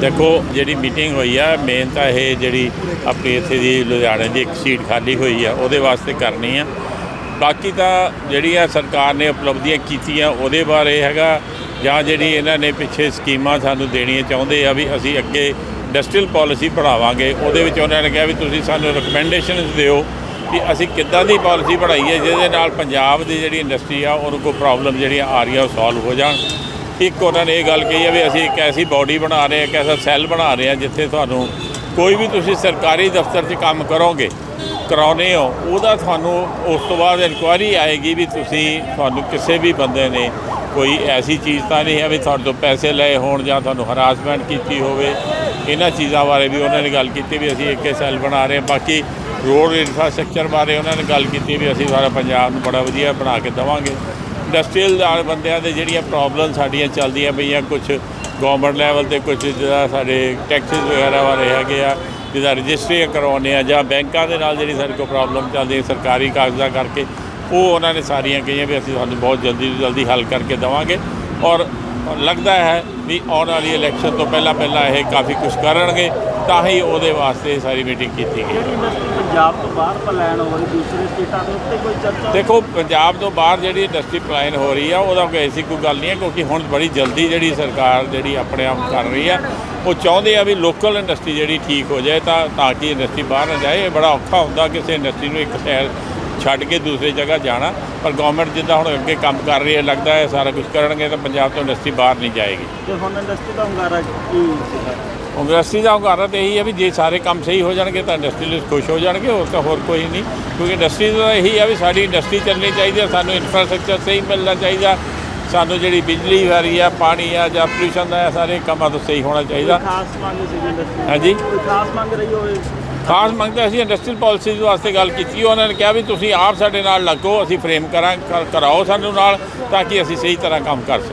ਦੇਖੋ, ਜਿਹੜੀ ਮੀਟਿੰਗ ਹੋਈ ਆ ਮੇਨ ਤਾਂ ਇਹ ਜਿਹੜੀ ਆਪਣੀ ਇੱਥੇ ਦੀ ਲੁਧਿਆਣੇ ਦੀ ਇੱਕ ਸੀਟ ਖਾਲੀ ਹੋਈ ਆ, ਉਹਦੇ ਵਾਸਤੇ ਕਰਨੀ ਆ। ਬਾਕੀ ਤਾਂ ਜਿਹੜੀਆਂ ਸਰਕਾਰ ਨੇ ਉਪਲਬਧੀਆਂ ਕੀਤੀਆਂ, ਉਹਦੇ ਬਾਰੇ ਹੈਗਾ, ਜਾਂ ਜਿਹੜੀ ਇਹਨਾਂ ਨੇ ਪਿੱਛੇ ਸਕੀਮਾਂ ਸਾਨੂੰ ਦੇਣੀਆਂ ਚਾਹੁੰਦੇ ਆ ਵੀ ਅਸੀਂ ਅੱਗੇ ਇੰਡਸਟਰੀਅਲ ਪਾਲਿਸੀ ਬਣਾਵਾਂਗੇ, ਉਹਦੇ ਵਿੱਚ ਉਹਨਾਂ ਨੇ ਕਿਹਾ ਵੀ ਤੁਸੀਂ ਸਾਨੂੰ ਰეკਮੈਂਡੇਸ਼ਨਸ ਦਿਓ ਵੀ ਅਸੀਂ ਕਿੱਦਾਂ ਦੀ ਪਾਲਿਸੀ ਬਣਾਈਏ, ਜਿਹਦੇ ਨਾਲ ਪੰਜਾਬ ਦੀ ਜਿਹੜੀ ਇੰਡਸਟਰੀ ਆ, ਉਹਨੂੰ ਕੋਈ ਪ੍ਰੋਬਲਮ ਜਿਹੜੀਆਂ ਆ ਰਹੀਆਂ ਉਹ ਸੋਲਵ ਹੋ ਜਾਣ। ਇੱਕ ਉਹਨਾਂ ਨੇ ਇਹ ਗੱਲ ਕਹੀ ਹੈ ਵੀ ਅਸੀਂ ਇੱਕ ਐਸੀ ਬਾਡੀ ਬਣਾ ਰਹੇ ਹਾਂ, ਇੱਕ ਐਸਾ ਸੈੱਲ ਬਣਾ ਰਹੇ ਹਾਂ ਜਿੱਥੇ ਤੁਹਾਨੂੰ ਕੋਈ ਵੀ ਤੁਸੀਂ ਸਰਕਾਰੀ ਦਫ਼ਤਰ 'ਚ ਕੰਮ ਕਰੋਗੇ ਕਰਾਉਨੇ ਹੋ, ਉਹਦਾ ਤੁਹਾਨੂੰ ਉਸ ਤੋਂ ਬਾਅਦ ਇਨਕੁਆਇਰੀ ਆਏਗੀ ਵੀ ਤੁਸੀਂ, ਤੁਹਾਨੂੰ ਕਿਸੇ ਵੀ ਬੰਦੇ ਨੇ ਕੋਈ ਐਸੀ ਚੀਜ਼ ਤਾਂ ਨਹੀਂ ਹੈ ਵੀ ਤੁਹਾਡੇ ਤੋਂ ਪੈਸੇ ਲਏ ਹੋਣ ਜਾਂ ਤੁਹਾਨੂੰ ਹਰਾਸਮੈਂਟ ਕੀਤੀ ਹੋਵੇ। ਇਹਨਾਂ ਚੀਜ਼ਾਂ ਬਾਰੇ ਵੀ ਉਹਨਾਂ ਨੇ ਗੱਲ ਕੀਤੀ ਵੀ ਅਸੀਂ ਇੱਕ ਸੈੱਲ ਬਣਾ ਰਹੇ ਹਾਂ। ਬਾਕੀ ਰੋਡ ਇਨਫਰਾਸਟ੍ਰਕਚਰ ਬਾਰੇ ਉਹਨਾਂ ਨੇ ਗੱਲ ਕੀਤੀ ਵੀ ਅਸੀਂ ਸਾਰਾ ਪੰਜਾਬ ਨੂੰ ਬੜਾ ਵਧੀਆ ਬਣਾ ਕੇ ਦੇਵਾਂਗੇ। ਇੰਡਸਟਰੀਅਲ ਨਾਲ ਬੰਦਿਆਂ ਦੇ ਜਿਹੜੀਆਂ ਪ੍ਰੋਬਲਮ ਸਾਡੀਆਂ ਚੱਲਦੀਆਂ ਪਈਆਂ ਕੁਝ ਗਵਰਨਮੈਂਟ ਲੈਵਲ ਤੇ ਕੁਝ ਜਿਹੜਾ ਸਾਡੇ ਟੈਕਸਿਸ ਵਗੈਰਾ ਬਾਰੇ ਹੈਗੇ ਆ, ਜਿਹਦਾ ਰਜਿਸਟਰੀ ਕਰਾਉਣੇ ਆ, ਜਾਂ ਬੈਂਕਾਂ ਦੇ ਨਾਲ ਜਿਹੜੀ ਸਾਡੇ ਕੋਲ ਪ੍ਰੋਬਲਮ ਚੱਲਦੀ ਹੈ ਸਰਕਾਰੀ ਕਾਗਜ਼ਾਂ ਕਰਕੇ, ਉਹ ਉਹਨਾਂ ਨੇ ਸਾਰੀਆਂ ਕਹੀਆਂ ਵੀ ਅਸੀਂ ਤੁਹਾਨੂੰ ਬਹੁਤ ਜਲਦੀ ਤੋਂ ਜਲਦੀ ਹੱਲ ਕਰਕੇ ਦੇਵਾਂਗੇ। ਔਰ ਲੱਗਦਾ ਹੈ ਵੀ ਆਉਣ ਵਾਲੀ ਇਲੈਕਸ਼ਨ ਤੋਂ ਪਹਿਲਾਂ ਪਹਿਲਾਂ ਇਹ ਕਾਫੀ ਕੁਝ ਕਰਨਗੇ। ਤਾਂ ਹੀ ਉਹਦੇ ਵਾਸਤੇ ਸਾਰੀ ਮੀਟਿੰਗ ਕੀਤੀ ਗਈ। ਜਿਹੜੀ ਇੰਡਸਟਰੀ ਪੰਜਾਬ ਤੋਂ ਬਾਹਰ ਪਲਾਨ ਹੋ ਰਹੀ ਦੂਸਰੇ ਸਟੇਟਾਂ ਦੇ ਉੱਤੇ ਕੋਈ ਚਰਚਾ? ਦੇਖੋ ਪੰਜਾਬ ਤੋਂ ਬਾਹਰ ਜਿਹੜੀ ਇੰਡਸਟਰੀ ਪਲਾਨ ਹੋ ਰਹੀ ਆ ਉਹਦਾ ਕੋਈ ਐਸੀ ਕੋਈ ਗੱਲ ਨਹੀਂ ਹੈ ਕਿਉਂਕਿ ਹੁਣ ਬੜੀ ਜਲਦੀ ਜਿਹੜੀ ਸਰਕਾਰ ਜਿਹੜੀ ਆਪਣੇ ਆਪ ਕਰ ਰਹੀ ਆ ਉਹ ਚਾਹੁੰਦੇ ਆ ਵੀ ਲੋਕਲ ਇੰਡਸਟਰੀ ਜਿਹੜੀ ਠੀਕ ਹੋ ਜਾਏ ਤਾਂ ਤਾਂ ਕਿ ਇੰਡਸਟਰੀ ਬਾਹਰ ਨਾ ਜਾਏ। ਇਹ ਬੜਾ ਔਖਾ ਹੁੰਦਾ ਕਿਸੇ ਇੰਡਸਟਰੀ ਨੂੰ ਇੱਕ ਸ਼ਹਿਰ ਛੱਡ ਕੇ ਦੂਸਰੀ ਜਗ੍ਹਾ ਜਾਣਾ ਪਰ ਗਵਰਨਮੈਂਟ ਜਿੱਦਾਂ ਹੁਣ ਅੱਗੇ ਕੰਮ ਕਰ ਰਹੀ ਹੈ ਲੱਗਦਾ ਹੈ ਸਾਰਾ ਕੁਝ ਕਰਨਗੇ ਤਾਂ ਪੰਜਾਬ ਤੋਂ ਇੰਡਸਟਰੀ ਬਾਹਰ ਨਹੀਂ ਜਾਏਗੀ। ਤੇ ਹੁਣ ਇੰਡਸਟਰੀ ਦਾ ਹੁੰਗਾਰਾ ਕੀ ਇੰਡਸਟਰੀ ਦਾ ਹੁੰਗਾਰਾ ਤਾਂ ਇਹੀ ਹੈ ਵੀ ਜੇ ਸਾਰੇ ਕੰਮ ਸਹੀ ਹੋ ਜਾਣਗੇ ਤਾਂ ਇੰਡਸਟਰੀਅਲਿਸਟ ਖੁਸ਼ ਹੋ ਜਾਣਗੇ ਹੋਰ ਤਾਂ ਹੋਰ ਕੋਈ ਨਹੀਂ। ਕਿਉਂਕਿ ਇੰਡਸਟਰੀ ਦਾ ਇਹੀ ਹੈ ਵੀ ਸਾਡੀ ਇੰਡਸਟਰੀ ਚੱਲਣੀ ਚਾਹੀਦੀ ਹੈ ਸਾਨੂੰ ਇਨਫਰਾਸਟ੍ਰਕਚਰ ਸਹੀ ਮਿਲਣਾ ਚਾਹੀਦਾ ਸਾਨੂੰ ਜਿਹੜੀ ਬਿਜਲੀ ਆ ਰਹੀ ਆ ਪਾਣੀ ਆ ਜਾਂ ਪੋਲੂਸ਼ਨ ਦਾ ਸਾਰੇ ਕੰਮਾਂ ਤੋਂ ਸਹੀ ਹੋਣਾ ਚਾਹੀਦਾ। ਕੋਈ ਖਾਸ ਮੰਗ ਸੀ ਇੰਡਸਟਰੀ ਹਾਂਜੀ? ਖਾਸ ਮੰਗ ਰਹੀ ਹੋਵੇ? ਖਾਸ ਮੰਗਦੇ ਅਸੀਂ ਇੰਡਸਟਰੀਅਲ ਪਾਲਿਸੀਜ਼ ਵਾਸਤੇ ਗੱਲ ਕੀਤੀ ਉਹਨਾਂ ਨੇ ਕਿਹਾ ਵੀ ਤੁਸੀਂ ਆਪ ਸਾਡੇ ਨਾਲ ਲੱਗੋ ਅਸੀਂ ਫਰੇਮ ਕਰ- ਕਰਾਓ ਸਾਨੂੰ ਨਾਲ ਤਾਂ ਕਿ ਅਸੀਂ ਸਹੀ ਤਰ੍ਹਾਂ ਕੰਮ ਕਰ ਸਕੀਏ।